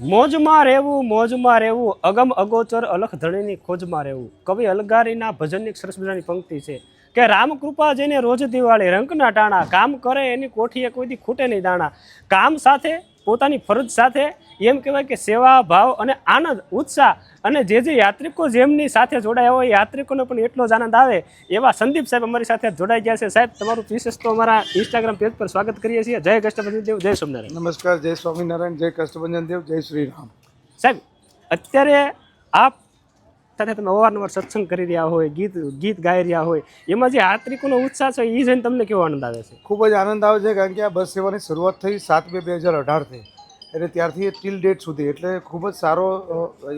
મોજમાં રહેવું મોજમાં રહેવું, અગમ અગોચર અલખ ધણીની ખોજમાં રહેવું. કવિ અલગારીના ભજનની સરસ મજાની પંક્તિ છે કે રામકૃપા જેને રોજ દિવાળી રંકના ટાણા, કામ કરે એની કોઠીએ કોઈ દી ખૂટે નહીં દાણા. કામ સાથે પોતાની ફરજ સાથે એમ કહેવાય કે સેવા ભાવ અને આનંદ ઉત્સાહ અને જે જે યાત્રિકો જેમની સાથે જોડાયા હોય યાત્રિકોને પણ એટલો જ આનંદ આવે એવા સંદીપ સાહેબ અમારી સાથે જોડાઈ ગયા છે. સાહેબ તમારું વિશેષ તો અમારા ઇન્સ્ટાગ્રામ પેજ પર સ્વાગત કરીએ છીએ. જય કષ્ટભંજન દેવ જય સ્વામિનારાયણ. નમસ્કાર જય સ્વામિનારાયણ જય કષ્ટભંજન દેવ જય શ્રી રામ. સાહેબ અત્યારે આપ સાથે તમે અવારનવાર સત્સંગ કરી રહ્યા હોય, ગીત ગીત ગાઈ રહ્યા હોય, એમાં જે યાત્રિકોનો ઉત્સાહ છે એ જોઈને તમને કેવો આનંદ આવે છે? ખૂબ જ આનંદ આવે છે કારણ કે આ બસ સેવાની શરૂઆત થઈ સાત બે બે હજાર અઢારથી. એટલે ત્યારથી ટીલ ડેટ સુધી. એટલે ખૂબ જ સારો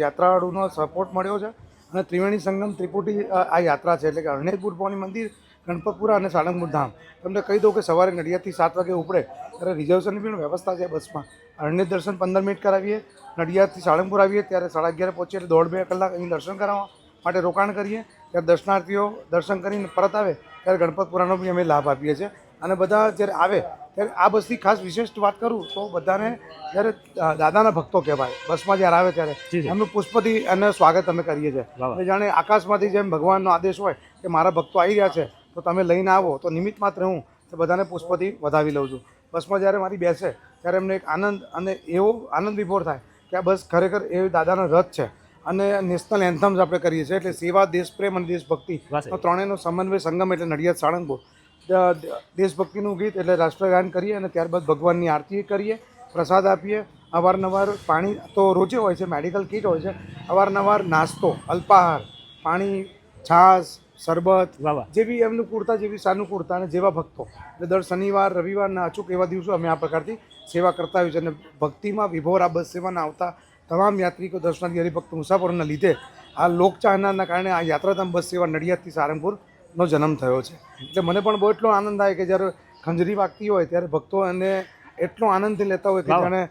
યાત્રાળુનો સપોર્ટ મળ્યો છે અને ત્રિવેણી સંગમ ત્રિપુટી આ યાત્રા છે. એટલે કે અરણેજપુર ભવાની મંદિર, ગણપતપુરા અને સાળંગપુર ધામ. તમને કહી દઉં કે સવારે નડિયાદથી સાત વાગે ઉપડે ત્યારે રિઝર્વેશનની પણ વ્યવસ્થા છે બસમાં. અરણ્ય દર્શન પંદર મિનિટ કરાવીએ નડિયાદથી સાળંગપુર આવીએ ત્યારે સાડા અગિયારે પહોંચીએ એટલે દોઢ બે કલાક અહીં દર્શન કરાવવા માટે રોકાણ કરીએ. ત્યારે દર્શનાર્થીઓ દર્શન કરીને પરત આવે ત્યારે ગણપતપુરાનો બી અમે લાભ આપીએ છીએ. અને બધા જ્યારે આવે ત્યારે આ બસની ખાસ વિશેષ વાત કરું તો બધાને જ્યારે દાદાના ભક્તો કહેવાય બસમાં જ્યારે આવે ત્યારે અમે એમનું પુષ્પથી અને સ્વાગત અમે કરીએ છીએ. જાણે આકાશમાંથી જેમ ભગવાનનો આદેશ હોય કે મારા ભક્તો આવી રહ્યા છે તો તમે લઈને આવો તો નિમિત્ત માત્ર હું તો બધાને પુષ્પથી વધાવી લઉં છું. બસમાં જ્યારે મારી બેસે ત્યારે એમને એક આનંદ અને એવો આનંદ વિભોર થાય કે આ બસ ખરેખર એ દાદાનો રથ છે. અને નેશનલ એન્થમ્સ આપણે કરીએ છીએ એટલે સેવા દેશપ્રેમ અને દેશભક્તિ. ત્રણેયનો સમન્વય સંગમ એટલે નડિયાદ સાળંગપુર. દેશભક્તિનું ગીત એટલે રાષ્ટ્રગાન કરીએ અને ત્યારબાદ ભગવાનની આરતી કરીએ પ્રસાદ આપીએ અવારનવાર પાણી તો રોજે હોય છે મેડિકલ કીટ હોય છે અવારનવાર નાસ્તો અલ્પાહાર પાણી છાશ શરબત વાહ જેવી એમનું કુર્તા જેવી સાનુકૂળતા અને જેવા ભક્તો. એટલે દર શનિવાર રવિવારના અચૂક એવા દિવસો અમે આ પ્રકારથી સેવા કરતા આવ્યું છે અને ભક્તિમાં વિભોર આ બસ સેવાના આવતા તમામ યાત્રિકો દર્શનાર્થી હરિભક્ત મુસાફરોના લીધે આ લોકચાહનાના કારણે આ યાત્રાધામ બસ સેવા નડિયાદથી સારંગપુરનો જન્મ થયો છે. એટલે મને પણ બહુ એટલો આનંદ આવે કે જ્યારે ખંજરી વાગતી હોય ત્યારે ભક્તો અને એટલો આનંદથી લેતા હોય કે. જાણે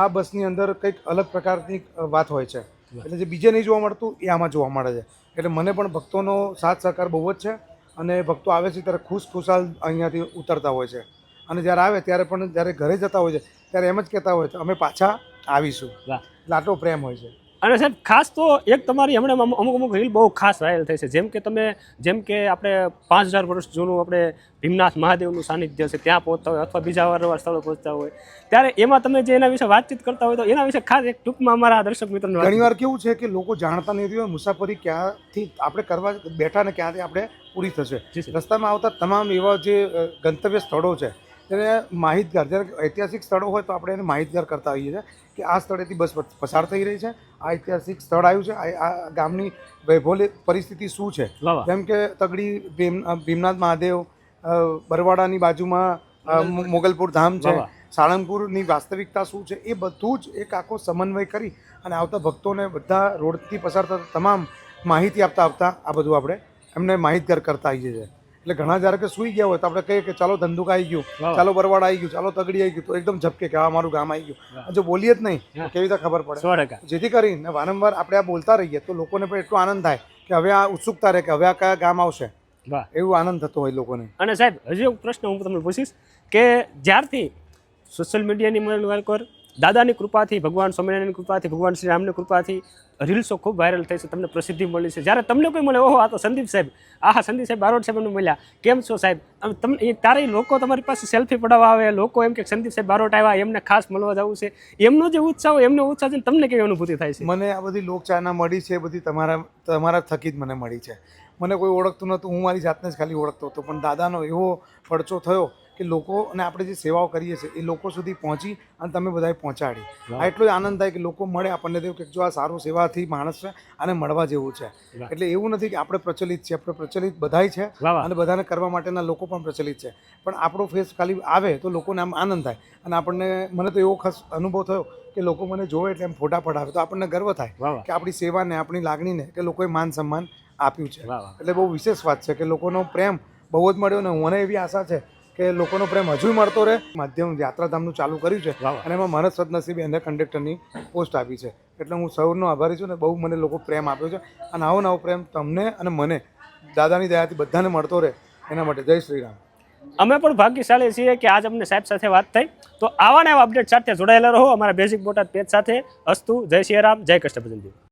આ બસની અંદર કંઈક અલગ પ્રકારની વાત હોય છે. એટલે જે બીજે નહીં જોવા મળતું એ આમાં જોવા મળે છે. એટલે મને પણ ભક્તોનો સાથ સહકાર બહુ જ છે અને ભક્તો આવે છે ત્યારે ખુશ ખુશાલ અહીંયાથી ઉતરતા હોય છે. અને જ્યારે આવે ત્યારે પણ જ્યારે ઘરે જતા હોય છે ત્યારે એમ જ કહેતા હોય છે અમે પાછા આવીશું. એટલે આટલો પ્રેમ હોય છે. અને સાહેબ ખાસ તો એક તમારી હમણાં અમુક અમુક રીલ બહુ ખાસ વાયરલ થઈ છે. જેમ કે તમે જેમ કે આપણે પાંચ હજાર વર્ષ જૂનું આપણે ભીમનાથ મહાદેવનું સાનિધ્ય છે ત્યાં પહોંચતા હોય અથવા બીજા વારંવાર સ્થળો પહોંચતા હોય. ત્યારે એમાં તમે જે એના વિશે વાતચીત કરતા હોય તો એના વિશે ખાસ એક ટૂંકમાં અમારા દર્શક મિત્રોને ઘણીવાર કેવું છે કે લોકો જાણતા નથી હોય મુસાફરી ક્યાંથી આપણે કરવા બેઠા ને ક્યાંથી આપણે પૂરી થશે. જી રસ્તામાં આવતા તમામ એવા જે ગંતવ્ય સ્થળો છે તેને માહિતગાર જ્યારે ઐતિહાસિક સ્થળો હોય તો આપણે એને માહિતગાર કરતા હોઈએ છીએ કે આ સ્થળેથી બસ પસાર થઈ રહી છે. આ ઐતિહાસિક સ્થળ આવ્યું છે. આ ગામની વૈભોલિક પરિસ્થિતિ શું છે? જેમ કે તગડી ભીમ ભીમનાથ મહાદેવ બરવાડાની બાજુમાં મોગલપુર ધામ છે. સાળંગપુરની વાસ્તવિકતા શું છે? એ બધું જ એક આખો સમન્વય કરી અને આવતા ભક્તોને બધા રોડથી પસાર થતા તમામ માહિતી આપતા આપતા આ બધું આપણે એમને માહિતગાર કરતા આવીએ છીએ. એટલે ઘણા જ્યારે કે સૂઈ ગયા હોય તો આપણે કહીએ કે ચાલો ધંધુક આવી ગયું ચાલો બરવાડ આવી ગયું ચાલો તગડી આવી ગયું તો એકદમ ઝપકે કે આ મારું ગામ આવી ગયું. જો બોલીએ જ નહીં કેવી રીતે ખબર પડે? જેથી કરીને વારંવાર આપણે આ બોલતા રહીએ તો લોકોને પણ એટલો આનંદ થાય કે હવે આ ઉત્સુકતા રહે કે હવે આ કયા ગામ આવશે. એવું આનંદ થતો હોય લોકોને. અને સાહેબ હજી એક પ્રશ્ન હું તમને પૂછીશ કે જ્યારથી સોશિયલ મીડિયાની મને દાદાની કૃપાથી ભગવાન સ્વામિનારાયણની કૃપાથી ભગવાન શ્રી રામની કૃપાથી રીલ્સો ખૂબ વાયરલ થઈ છે, તમને પ્રસિદ્ધિ મળી છે. જ્યારે તમને કોઈ મળે, ઓહો, આ તો સંદીપ સાહેબ, આહા, સંદીપ સાહેબ બારોટ સાહેબ અમને મળ્યા. કેમ છો સાહેબ? તમને તારે લોકો તમારી પાસે સેલ્ફી પડાવવા આવે, લોકો એમ કે સંદીપ સાહેબ બારોટ આવ્યા, એમને ખાસ મળવા જવું છે. એમનો જે ઉત્સાહ એમનો ઉત્સાહ છે તમને કેવી અનુભૂતિ થાય છે? મને આ બધી લોકચાહના મળી છે બધી તમારા તમારા થકી જ મને મળી છે. મને કોઈ ઓળખતું નહોતું, હું મારી જાતને જ ખાલી ઓળખતો હતો, પણ દાદાનો એવો પડચો થયો કે લોકો અને આપણે જે સેવાઓ કરીએ છીએ એ લોકો સુધી પહોંચી અને તમે બધાએ પહોંચાડી. આ એટલો જ આનંદ થાય કે લોકો મળે આપણને તેવું કે જો આ સારું સેવાથી માણસ છે અને મળવા જેવું છે. એટલે એવું નથી કે આપણે પ્રચલિત છે આપણે પ્રચલિત બધાય છે અને બધાને કરવા માટેના લોકો પણ પ્રચલિત છે. પણ આપણો ફેસ ખાલી આવે તો લોકોને આમ આનંદ થાય. અને આપણને મને તો એવો ખાસ અનુભવ થયો કે લોકો મને જોવે એટલે એમ ફોટા પડાવે. તો આપણને ગર્વ થાય કે આપણી સેવાને આપણી લાગણીને કે લોકોએ માન સન્માન આપ્યું છે. એટલે બહુ વિશેષ વાત છે કે લોકોનો પ્રેમ બહુ જ મળ્યો ને મને એવી આશા છે કે લોકોનો પ્રેમ હજુ મળતો રહે. માધ્યમ યાત્રાધામનું ચાલુ કર્યું છે. અને એમાં મને સદનસીબે એને કંડક્ટરની પોસ્ટ આપી છે. એટલે હું સૌનો આભારી છું ને બહુ મને લોકો પ્રેમ આપ્યો છે. અને આવો નવો પ્રેમ તમને અને મને દાદાની દયાથી બધાને મળતો રહે. એના માટે જય શ્રી રામ. અમે પણ ભાગ્યશાળી છીએ કે આજ અમને સાહેબ સાથે વાત થઈ. તો આવા ને આવા અપડેટ સાથે જોડાયેલા રહો. અમારા બેઝિક બોટાદ પેજ સાથે. અસ્તુ જય સિયારામ જય કૃષ્ણ ભજનજી.